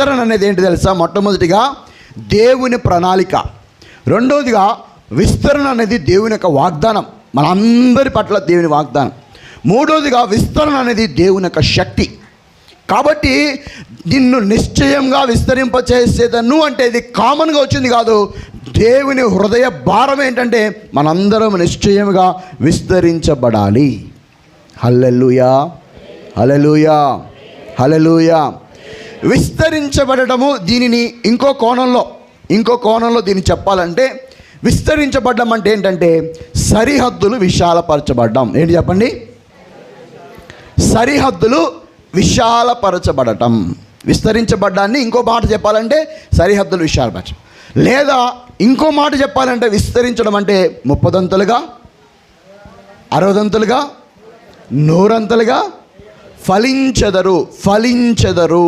విస్తరణ అనేది ఏంటి తెలుసా? మొట్టమొదటిగా దేవుని ప్రణాళిక. రెండవదిగా విస్తరణ అనేది దేవుని యొక్క వాగ్దానం. మనందరి పట్ల దేవుని వాగ్దానం. మూడవదిగా విస్తరణ అనేది దేవుని యొక్క శక్తి. కాబట్టి నిన్ను నిశ్చయంగా విస్తరింపచేసేదను అంటే ఇది కామన్గా వచ్చింది కాదు. దేవుని హృదయ భారం ఏంటంటే మనందరం నిశ్చయంగా విస్తరించబడాలి. హల్లెలుయా. హలలుయా హలలుయా విస్తరించబడటము దీనిని ఇంకో కోణంలో ఇంకో కోణంలో దీన్ని చెప్పాలంటే విస్తరించబడడం అంటే ఏంటంటే సరిహద్దులు విశాలపరచబడ్డం. ఏంటి చెప్పండి? సరిహద్దులు విశాలపరచబడటం. విస్తరించబడ్డాన్ని ఇంకో మాట చెప్పాలంటే సరిహద్దులు విశాలపరచం లేదా ఇంకో మాట చెప్పాలంటే విస్తరించడం అంటే ముప్పదంతులుగా అరవదంతులుగా నూరంతలుగా ఫలించెదరు ఫలించెదరు.